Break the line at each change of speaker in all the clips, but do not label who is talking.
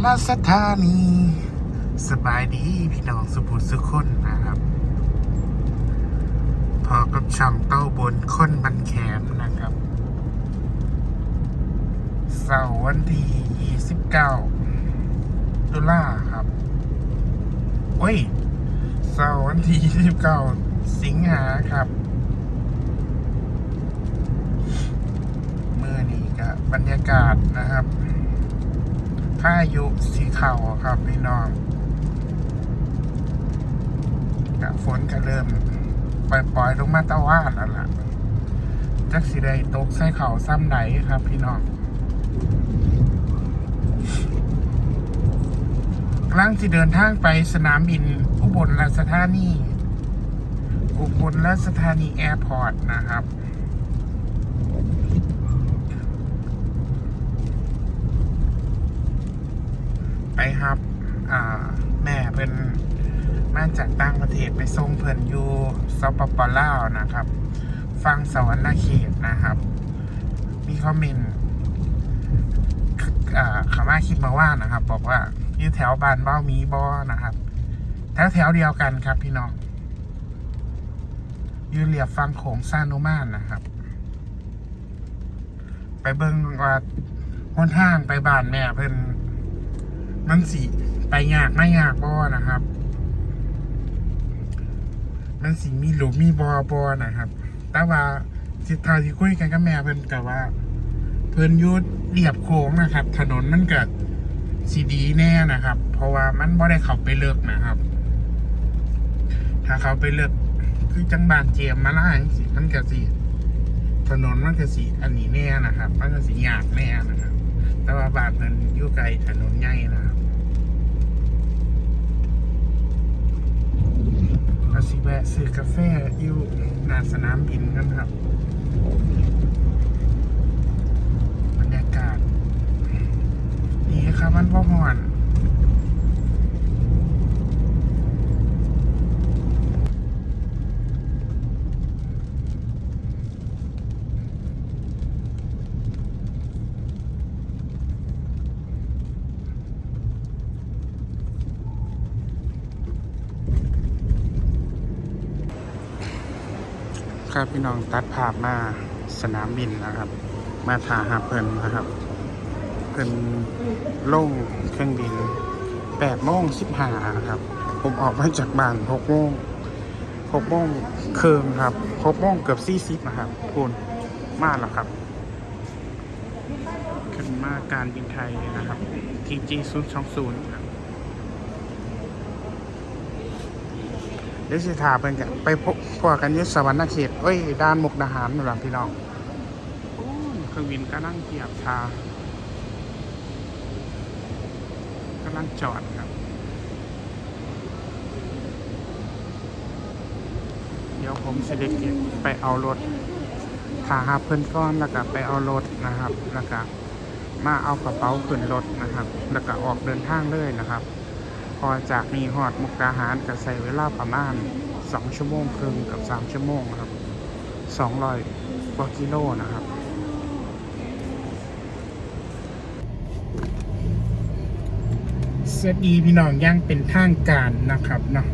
บุญราชธานี สบายดีพี่น้องสุภุสุคนนะครับ พอกับช่องเต้าบนคนบันแขมนะครับเสาร์วันที่ 29 ตุลาครับโอ้ยเสาร์วันที่ 29 สิงหาครับเมื่อนี้ก็บรรยากาศนะครับ พายุสีขาครับพี่น้องกับฝนก็เริ่มปล่อยๆลงมาตะวันแล้วล่ะจักสิได้ตกใส่เขาซ้ำไหนครับ พี่น้องกำลังที่เดินทางไปสนามบินอุบลราชธานีอุบลราชธานีแอร์พอร์ตนะครับ ไปครับแม่เพิ่นมาจากต่างประเทศไปส่งเพิ่นอยู่สปปลาวนะครับ ฟังสวรรณเขตนะครับ มีคอมเมนต์อ่าขามาคิดมาว่านะครับ บอกว่าอยู่แถวบ้านเบ้ามีบอนะครับ แถวแถวเดียวกันครับพี่น้องอยู่เรียบฟังโขงซานุมานนะครับ ไปเบิ่งว่าหนทางไปบ้านแม่เพิ่น มันสีไปยากไม่ยากบอนะครับ มันสีมีหลุมมีบอบอนะครับ แต่ว่าทิศทาที่คุยกันกับแม่เพิ่นกับว่า เพิ่นยุดเรียบโค้งนะครับ ถนนมันเกิดสีดีแน่นะครับ เพราะว่ามันบ่ได้เขาไปเลิกนะครับ ถ้าเขาไปเลิกคือจังบานเจียมมาล่างสิมันก็สีถนนมันก็สีอันนี้แน่นะครับ มันก็สียากแน่นะครับ แต่ว่าบานเพิ่นอยู่ไกลถนนใหญ่นะครับ เราสิแวะซื้อกาแฟอยู่หน้าสนามบินกันครับ บรรยากาศ ดีครับมันพ่อหอน ครับพี่น้องตัดภาพมาสนามบินนะครับ มาถ่าหาเพิ่นนะครับ เพิ่นลงเครื่องบินแปดโมงสิบห้าครับ ผมออกมาจากบ้านหกโมงหกโมงเครึ่งครับหกโมงเกือบสี่สิบนะครับพูนมาแล้วครับ ขึ้นมาการบินไทยนะครับ TG 0 2 0ครับ เดี๋ยวสิถาเป็นกันไปพบพวกกันยุทสวรรณเขตเอ้ยด้านมุกดาหารนั่นแหละพี่น้องโอ้ยเครื่องบินก็นั่งเกียบชากำลังจอดครับ เดี๋ยวผมจะเด็กไปเอารถถาหาเพื่อนก้อนแล้วก็ไปเอารถนะครับ แล้วก็มาเอากระเป๋าขึ้นรถนะครับ แล้วก็ออกเดินทางเลยนะครับ พอจากนี้หอดมุกดาหารก็ใส่เวลาประมาณ2ชั่วโมงครึ่งกับ3ชั่วโมงครับ200กว่ากิโลนะครับสวัสดีพี่น้องย่างเป็นทางการนะครับเนาะ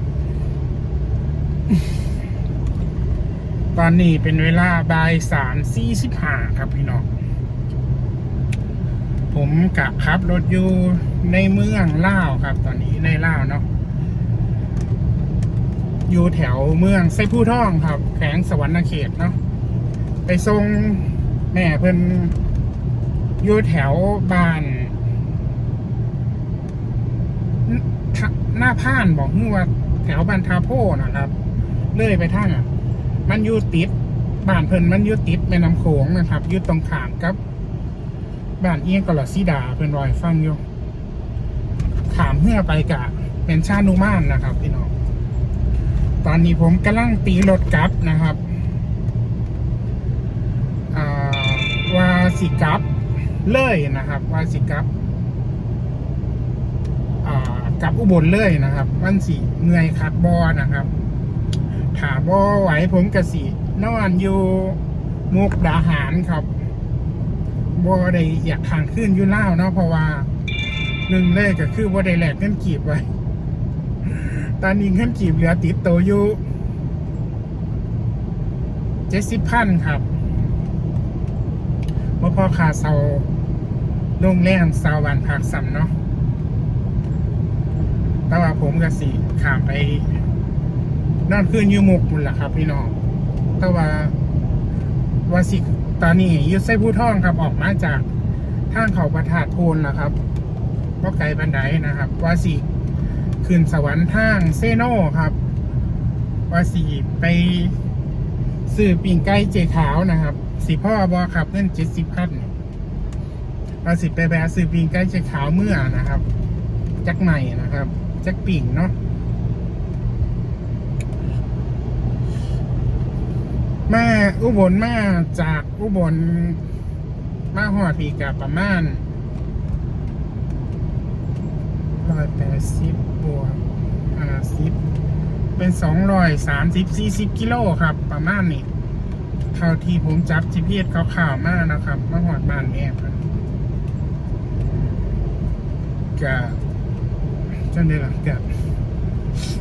ตอนนี้เป็นเวลาบ่ายสามสี่สิบห้าครับพี่น้อง ผมกับขับรถอยู่ในเมืองล่าวครับ ตอนนี้ในล่าวเนาะอยู่แถวเมืองไซผู้ท่องครับแขวงสวรรณเขตเนาะไปส่งแม่เพิ่นอยู่แถวบ้านหน้าพ่านบอกว่าแถวบ้านทาโพนะครับ เลื่อยไปทางอะ มันอยู่ติดบ้านเพิ่นมันอยู่ติดแม่น้ำโขงนะครับอยู่ตรงขามกับ บ้านเอียงกลอซีดาเพิ่นรอยฟังอยู่ถามเพื่อไปกะเป็นชานุมานนะครับ พี่น้อง ตอนนี้ผมกำลังตีรถกลับนะครับว่าสิกลับเลยนะครับ ว่าสิกลับกลับอุบลเลยนะครับวันสิเมื่อยคัดบอนะครับถามว่าไหวผมกระสินอนอยู่มุกดาหารครับ บ่ได้อยากทางขึ้นยู่เล่าเนาะเพราะว่าหนึ่งเลยก็คือว่าได้แลกเงินกีบไว้ตอนนี้เงินกีบเหลือติดตัวอยู่เจ็ดสิบพันครับว่าพอขาเสาโรงแรมสาววันพักสัมเนาะแต่ว่าผมกับสิขามไปนอนคืนอยูมุกมุนแหละครับ พี่น้องแต่ว่าว่าสิ ตอนนี้ยุดไส้ผู้ท่องครับออกมาจากทางเขาประทาดโพนนะครับก็ไกลบันไดนะครับ ว่าสิขึ้นสวรรค์ทางเซโนครับ ว่าสิไปซื้อปิ่งไก่เจขาวนะครับสิพ่อบอครับเงินเจ็ดสิบพันว่าสิไปแบะซื้อปิ่งไก่เจขาวเมื่อนะครับ จักใหม่นะครับ จักปิ่งเนาะ มาอุบลมาจากอุบลมาหอดีกับประมาณร้อยแปดสิบบวกห้าสิบเป็นสองร้อยสามสิบสี่สิบกิโลครับ ประมาณนี้เท่าที่ผมจับจีพีเอสข่าวๆมากนะครับมาหอดบ้านแม่ครับกับจังได้หลังกับ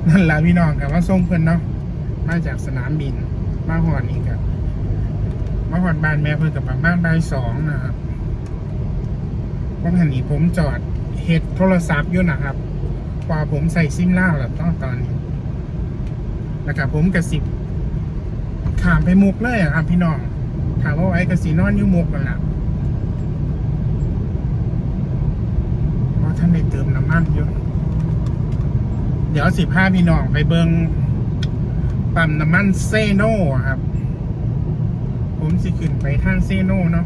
นั่นแหละพี่น้องกับว่าส่งเพิ่อนเนาะมาจากสนามบิน มาหอดอีกกับมาหอดบ้านแม่เพิ่นกับประมาณบ่ายสองนะครับเพราะหันนี้ผมจอดเฮ็ดโทรศัพท์อยู่นะครับกว่าผมใส่ซิมล่าแล้วตอนตอนนี้แล้วกับผมกับสิบขามไปมุกเลยอะครับพี่น้องถามว่าไว้กับสีนอนอยู่มุกกันละเพราะท่านได้เติมน้ำมันอยู่เดี๋ยวสิบห้าพี่น้องไปเบิง ปั๊มน้ำมันเซโน่ครับ ผมสิขึ้นไปทางเซโน่เนาะ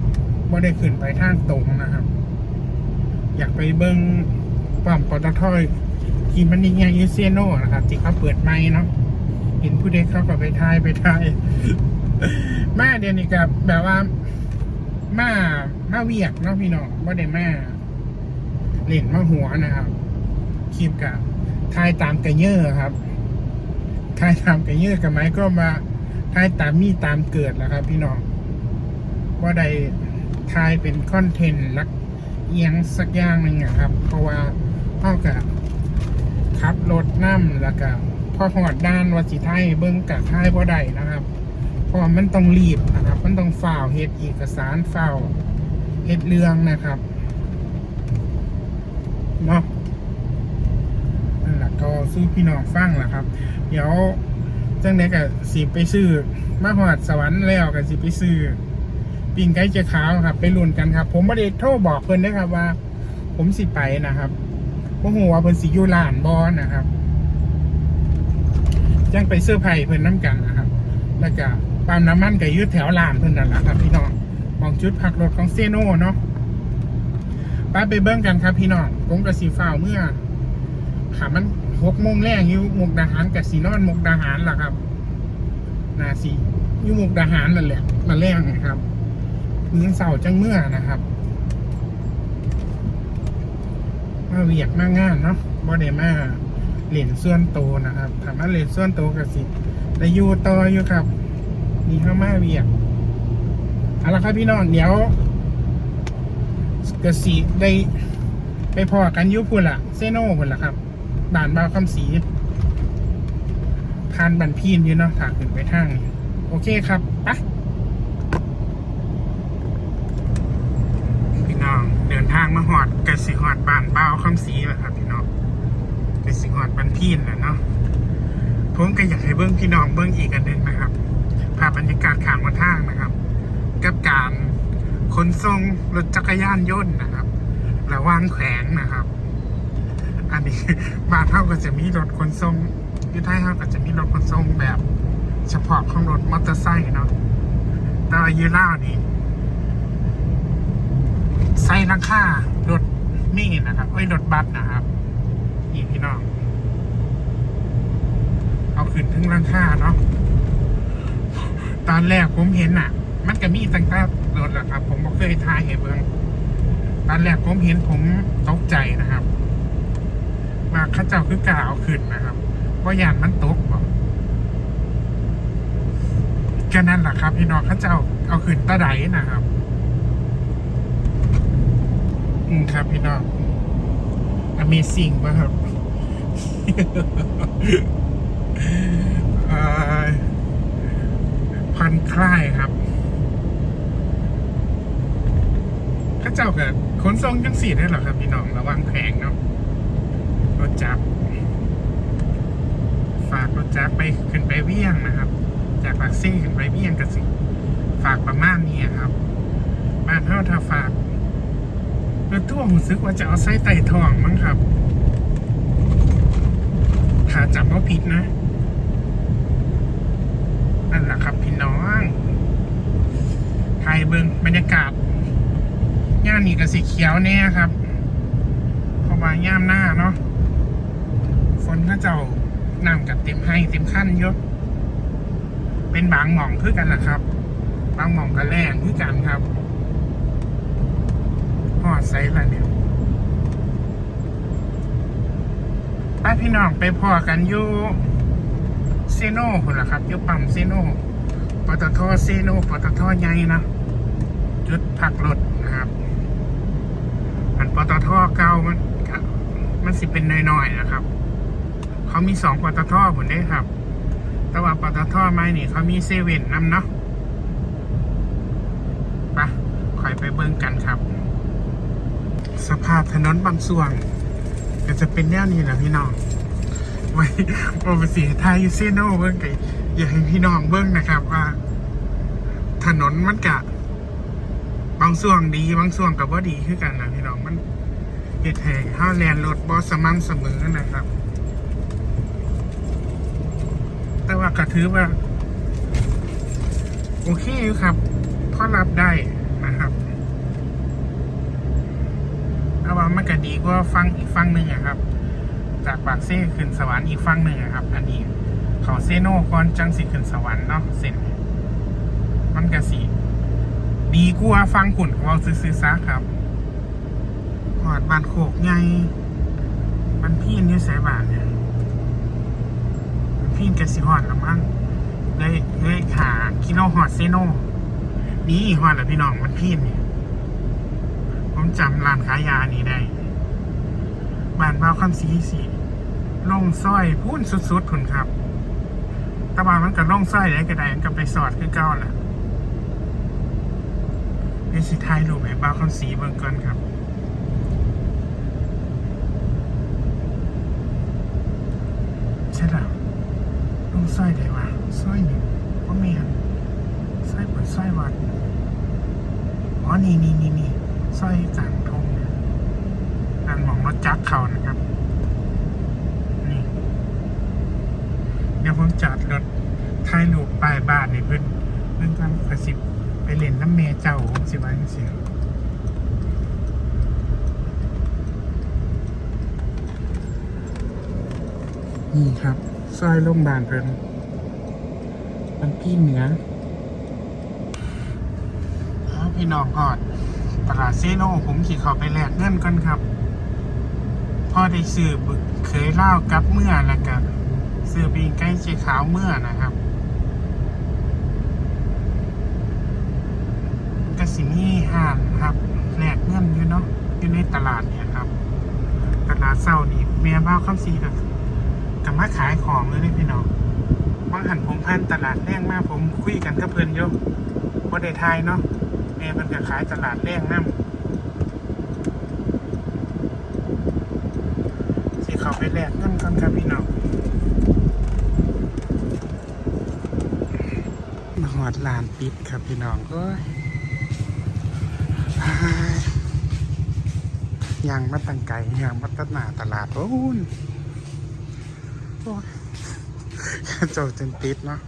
บ่ได้ขึ้นไปทางตรงนะครับ อยากไปเบิ้งปั๊มปตทที่มันยังไงเซโน่นะครับ ที่เขาเปิดไม้เนาะเห็นผู้เด็กเขาก็ไปทายไปทายมาเดี๋ยวนี้กับแบบว่ามามาเวียกเนาะพี่น้องบ่ได้มาเล่นมาหัวนะครับคลิปกับทายตามกระเยอะครับ ทายตามกระเยอะกับไม้ก็มาทายตามมีตามเกิดแหล้วครับ พี่น้องว่าใดทายเป็นคอนเทนต์ลักเอียงสักอย่างหนึ่งอะครับ เพราะว่าเท่ากับขับรถน้ำแล้วก็พอหอดด้านวัสิไทยเบิ้งกับทายบ่ได้นะครับเพราะมันต้องรีบนะครับ มันต้องฝ่าวเฮ็ดเอกสารฝ่าวเฮ็ดเรื่องนะครับเนาะนั่นแหละก็ซื้อพี่น้องฟังแหละครับ เดี๋ยวจังไดกับสิไปซื้อมาหอดสวรรค์แล้วกับสิไปซื้อปิ่งไก่เจ้าขาวครับ ไปลุ้นกันครับ ผมไม่ได้โทรบอกเพิ่นนะครับว่า ผมสิไปนะครับเพราหัวเพิ่นสิอยู่ลานบอนะครับจังไปเสื้อไผ่เพิ่นน้ำกันนะครับ แล้วก็ปั๊มน้ำมันก็อยืดแถวลานเพิ่นนั่นแหละครับ พี่น้องมองจุดพักรถของเซโน่เนาะไปไปเบิ้งกันครับพี่น้องผมกับสีฟ้าเมื่อค่ะมัน หกโมงแรกอยู่มุกดาหารกับสีนอนมุกดาหารล่ะครับนาสีอยู่มุกดาหารนั่นแหละมาแรกนะครับมือเสาร์จังเมื่อนะครับมาเวียกมางานเนาะบ่ได้มาเหรียญส่วนโตนะครับถามว่าเหรียญส่วนโตกับสิแต่อยู่ต่ออยู่ครับมีข้ามาเวียกเอาละครับพี่น้องเดี๋ยวกสิได้ไปพอกันยุพุ่นละเซโน่พุ่นละครับ ด่านบาวคำสีคานบันพีนอยู่เนาะถากขึ้นไปทางโอเคครับปะพี่น้องเดินทางมาหอดกสิหอดบ้านบาวคำสีแหละครับ พี่น้องกสิหอดบันพีนแหละเนาะผมก็อยากให้เบิ้งพี่น้องเบิ้งอีกอันหนึ่งนะครับภาพบรรยากาศข้างมาทางนะครับ กับการขนส่งรถจักรยานยนต์นะครับ ระว่างแขวงนะครับ อันนี้ บานเท่าก็จะมีรถขนส่งยุทธยเท่าก็จะมีรถขนส่งแบบ เฉพาะของรถมอเตอร์ไซค์เนาะแต่ว่ายูล่านี่ใส่ราคารถนี่นะครับเอ้รถบัสนะครับนี่พี่น้อง เอาขึ้นถึงราคาเนาะตอนแรกผมเห็นอะ มันก็มีตั้งแต่รถแหละครับ ผมก็เคยทายเห็นเบิ่งตอนแรกผมเห็นผมตกใจนะครับ ว่าข้าเจ้าคือกล่าวขึ้นนะครับว่ายานมันตกบอกแค่นั้นแหละครับ พี่น้องข้าเจ้าเอาขึ้นตะไดนะครับ อืมครับ พี่น้อง Amazing ป่ะครับพันคล้ายครับข้าเจ้ากับขนส่งจังสีได้เหรอครับ พี่น้องระวังแพงเนาะ รถจับ ฝากรถจักรไปขึ้นไปเวียงนะครับ จากปากซี่ขึ้นไปเวียงกันสิฝากประมาณนี้ครับบ้านเท่าถ้าฝากรถตู้ผมซึกว่าจะเอาไส้ไต่ทองมั้งครับถ้าจำว่าผิดนะนั่นแหละครับพี่น้องไทยเบิงบรรยากาศย่านนี้ก็สีเขียวแน่ครับ เพราะว่าย่ามหน้าเนาะ ฝนก็เจ้านำกับเต็มให้เต็มขั้นเยอะเป็นบางหม่องคือกันแหละครับ บางหม่องก็แรงคือกันครับหอดไซส์ละเนี่ยไปพี่น้องไปพอกันอยู่เซโน่คนละครับอยู่ปั๊มเซโน่ปตทเซโน่ปตทใหญ่นะจุดพักรถนะครับ มันปตทเก่ามัน มันสิเป็นน้อยๆนะครับ เขามีสองปตทผมได้ครับ แต่ว่าปตทไม่นี่เขามีเซเว่นนำเนาะไปะคอยไปเบิ่งกันครับ สภาพถนนบางส่วน ก็จะเป็นแนวนี้แหละพี่น้อง ไว้โอเปสีไทยเซโนเบิ้งกันอยากให้พี่น้องเบิ้งนะครับว่า ถนนมันกะ บางส่วนดีบางส่วนกับว่าดีคือกันนะพี่น้องมันเหตุแห่งห้าแลนรถบอสม่ำเสมอนะครับ แต่ว่า ก็ถือว่า โอเคครับพอรับได้นะครับแต่ว่ามันก็ดีกว่าฟังอีกฟังหนึ่งอะครับ จากปากเซ่ขึ้นสวรรค์อีกฟังหนึ่งอะครับ อันนี้เขาเซโนก่อนจังสิขึ้นสวรรค์เนาะเส้นมันก็สีดีกว่าฟังขุนเขาซื้อๆซะครับหอดบานโขกไงมันพี่นี่ใส่บานเนี่ย พี่กสิฮอดละมั้งเลยเลยขาคิโลฮอดเซโนนี่ฮอดล้วพี่น้องมันพี่นี่ผมจำร้านขายยานี้ได้บ้านบ้าคำสีสีลงสร้อยพูนสุดๆผุนครับตะบานมันก็ลงสร้อยได้ก็ได้มันก็ไปสอดคือเก้าแหละเดี๋ยวสิทายรูปให้บ้าคำสีเบิ่งก่อนครับ ใช่แล้ว ลงสร้อยได้วะสร้อยนี่ว่าเมียนสร้อยเปิดสร้อยวัดอ๋อนี่นี่นี่นี่สร้อยกลางทงนั่นมองรถจักรเขานะครับ นี่ เดี๋ยวผมจอดรถถ่ายรูปป้ายบ้านในเพื่อนเพื่อนกันกระสิบไปเล่นน้ำเมเจ้าผมสิว่าจังเสียนี่ครับ ซอยโรงพยาบาลเพิ่นมันพี่เหนือเอาพี่น้องก่อนตลาดเซโนผมขี่เขาไปแลกเงินก่อนครับพ่อได้ซื้อบึกเคยเล่ากับเมื่อแล้วก็ซื้อปีงใกล้เชีขาวเมื่อนะครับกสิมีห่านครับแลกเงินอยู่เนาะอยู่ในตลาดเนี่ยครับ ตลาดเศร้านี่เมียบ้าวข้ามซีกับ กับมาขายของเลยนี่พี่น้องบางหันผมพันตลาดแรงมากผมคุยกันกับเพื่อนโยบ่ได้ทายเนาะแม่เพิ่นก็ขายตลาดแรงนำสิเขาไปแลกเงินก่อนครับพี่น้องหอดลานปิดครับพี่น้องก็ยังมาตั้งไก่ยังมาตั้งหน้าตลาดโอ้ โอ้ยเจ้าจนติดเนาะ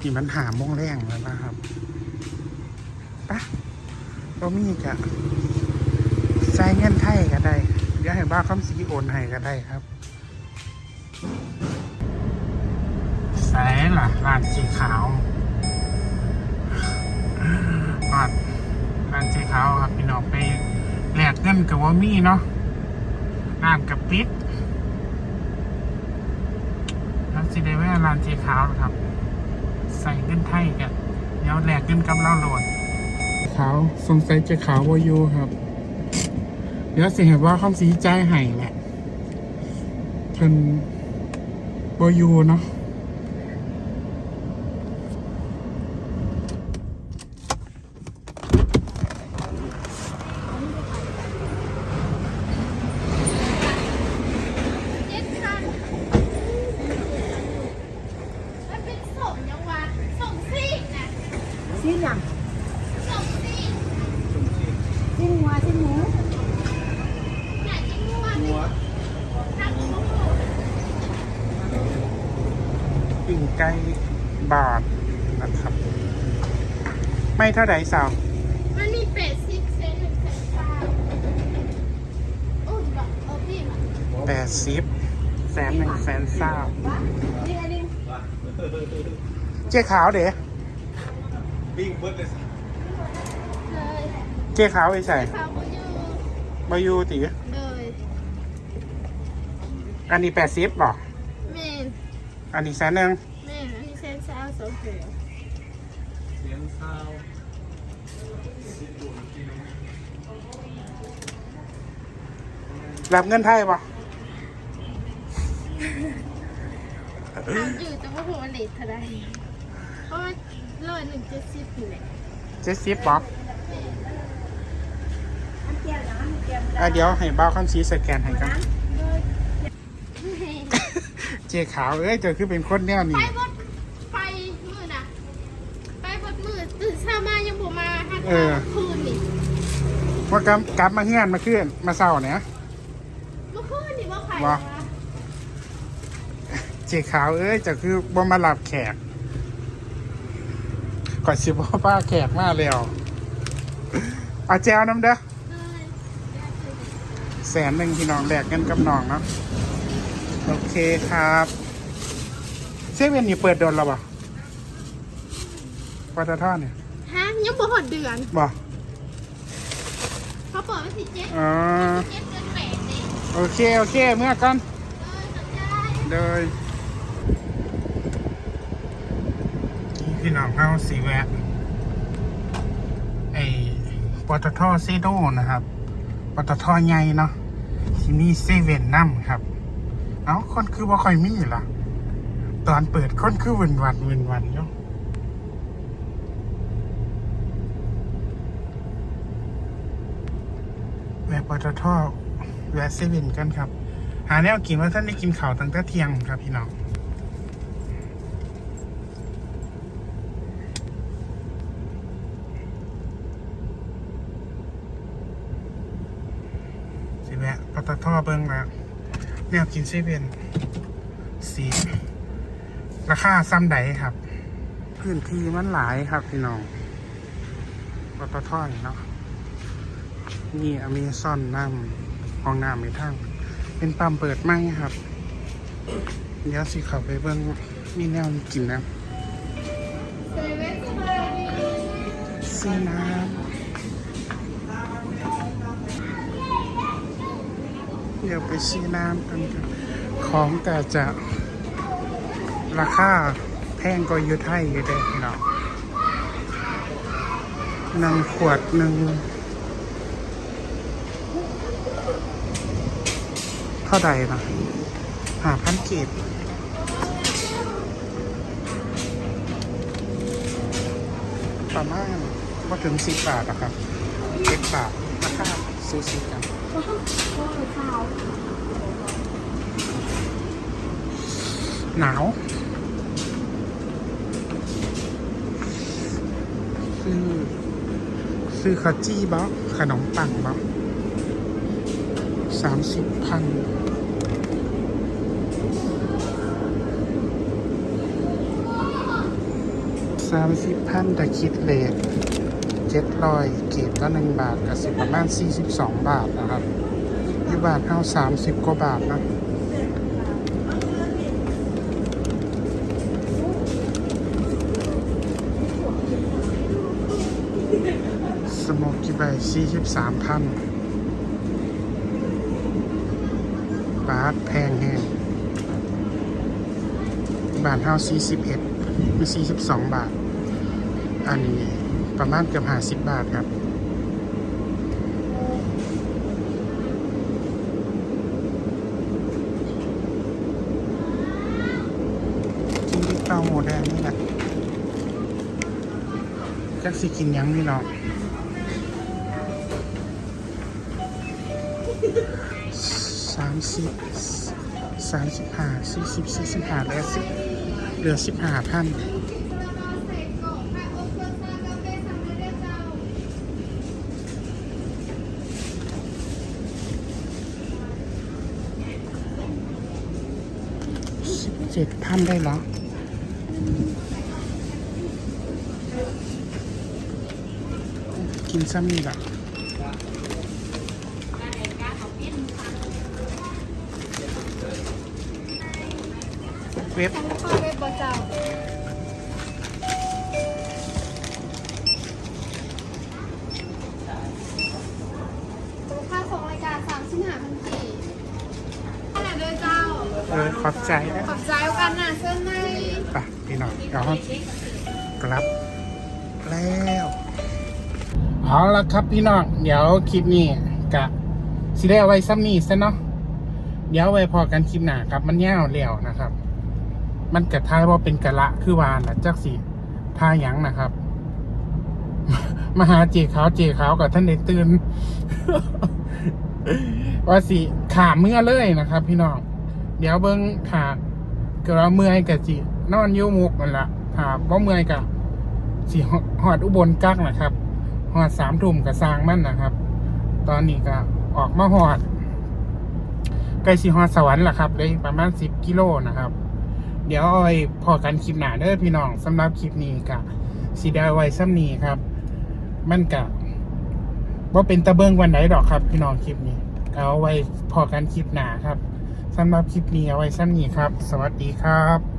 นี่มันหาโมงแรงแล้วนะครับปะก็มีกะใช้เงินไทยก็ได้เดี๋ยวให้บ้าคำสีโอนให้ก็ได้ครับแสนล่ะร้านสีขาวร้านร้านสีขาวครับพี่น้องไปแหลกเงินกับว่ามีเนาะร้านกับปิด แล้ว สิได้แว่ร้านเจขาวครับ ใส่เงินไทยกันเดี๋ยวแหลกเงินกับเราโหลดขาวสงสัยเจขาววายูครับ เดี๋ยวสิเห็นว่าคำสีใจหายแหละเพิ่นวอยูเนาะ
เจ็ดคันมันเป็นสมยังวะสมซีกนะ
ชิ้นหยัง
สมซีก
ชิ้นหัวชิ้นหมู
ไหนที่งัวงัวทางงัว
ปิ่งไก่บาทนะครับ ไม่เท่าไหร่สาว
มันมีเป็ดซิกเซนหนึ่งแสนสามโอ้ยบอกเออพี่มา
แปดสิบแสนหนึ่งแสนสาม
นี่อันนี้
เจ๊ขาวเด้
ปิ้งเบิดเลย
เลย
เจ๊ขาวไปใส่
ฟาร์มยู
บายูตี
เลย
อันนี้แปดสิบหรอ
เมน
อันนี้แสนหนึ่ง
เมนอันนี้เซนซาวสองเกลือ
เสียงข้าว
รับเงินไทยปะ
ถามอยู่แต่ว่าหัวเลทเท่าไหรเพราะว่าร้อยหนึ่งเจ็ดสิบนี่แหละ
เจ็ดสิบปะ
อันเจียวหยังอันเจียว
อะเดี๋ยวให้บ้าวคำซีสแกนให้กัน
เลย
เจ๊ขาวเอ้ยเจอคือเป็นคนแนว
ไป
นี้
บดไปมือน่ะไปบดมือตื่นเช้ามายังบ่มาหัก
เออ
คืนนี่
ว่ากำกลับมาเฮือนมาขึ้นมาเศร้าเนี่ย
เมื่อ คืนนี่ว่าใคร
วะ
วะ
เจ๊ขาวเอ้ยเจะคือบ่มาหลับแขกก่อนสิบ่ป้าแขกมาแล้วเอาแจวน้ำเด้อ
เลย
แสนหนึ่งพี่น้องแลกเงินกับน้องเนาะโอเคครับเซเว่นนี่เปิดโดนแล้วบ่ปตทเนี่ย
ฮะยังบ่หดเดือน
บ่
เขาเปิดวันที่เจ็ด
อ๋อ โอเค โอเค เมื่อกัน
เออสนใจ
เลยพี่น้องเข้าสีแวะไอ้ปตทเซโดนะครับปตทใหญ่เนาะที่นี่เซเว่นน้ำครับ เอ้าคนคือบ่ค่อยมีล่ะ ตอนเปิดคนคือวินวันวินวันอยู่แวะปตท วะเซเว่นกันครับ หาแนวกินว่าท่านได้กินข้าวตั้งแต่เที่ยงครับพี่น้องสิแวะปตทเบิ้งแล้วแนวกินเซเว่นสีราคาซ้ำใดครับ พื้นที่มันหลายครับพี่น้องปตทเนาะนี่อเมซอนน้ำ ห้องน้ำไม่ทั้งเป็นปั๊มเปิดไหมครับเดี๋ยวสิเขับไปเบิ้งมีแนวกินนะ
เซเว่นสบายดี
ซื้อน้ำเดี๋ยวไปซื้อน้ำกันครับของแต่จะราคาแพงก็อยู่ไทยอยู่เด้พี่น้องหนึ่งขวดหนึ่ง เท่าใดนะหาพันเกตประมาณว่าถึงสิบบาทนะครับเจ็ดบาทราคาซูซิกันหนาวซื้อซื้อขาจี้บ๊อกขนมปังบ๊อ สามสิบพันสามสิบพันแต่คิดเลทเจ็ดร้อยเกีบละหนึ่งบาทกับสิบประมาณสี่สิบสองบาทนะครับยี่บาทเท่าสามสิบกว่าบาทนะสโมกกี่ใบสี่สิบสามพันานเฮา41หรือ42 บาท อันนี้ประมาณเกือบ50 บาทครับเต้าโมูแดงนี่แหละจักสิกินยังนี่เนาะสามสิบ สามสิบห้าสี่สิบสี่สิบห้าเหลือสิบเหลือสิบห้าพันสิบเจ็ดพันได้เหรอกินซ้ำนี่แหละ เว็บ
ทั้งข้อเว็บบอเจ้าค่าของรายการสามสิบห้าพันกีขนาดเดินเจ้า
เออขอบใจนะ
ขอบใจเอากันนะเส้นใน
ไปพี่น้องเดี๋ยวกลับแล้วเอาละครับพี่น้องเดี๋ยวคลิปนี้กะสิได้เอาไว้ซ้ำนี่ซะเนาะเดี๋ยวไว้พอกันคลิปหน้าครับมันยาวแล้วนะครับ มันกระทายว่าเป็นกะละคือวานนะจักสิทาหยังนะครับ มหาเจขาวเจขาวกับท่านได้ตื่นว่าสิขาเมื่อเลยนะครับ พี่น้องเดี๋ยวเบิ้งขาเกิดว่าเมื่อยกับสินอนอยูมุกนั่นละถ้าบ่เมื่อยกับสิหอดอุบลกักนะครับหอดสามทุ่มกับสร้างมั่นนะครับ ตอนนี้ก็ออกมาหอดใกลสิหอดสวรรค์ละครับเลยประมาณสิบกิโลนะครับ เดี๋ยวอ้อยพอกันคลิปหนาเด้อพี่น้องสำหรับคลิปนี้กับสีดาไว้ซ้ำนี้ครับ มันกับว่าเป็นตะเบิงวันไหนดอกครับ พี่น้องคลิปนี้เอาไว้พอกันคลิปหนาครับสำหรับคลิปนี้เอาไว้ซ้ำนี้ครับ สวัสดีครับ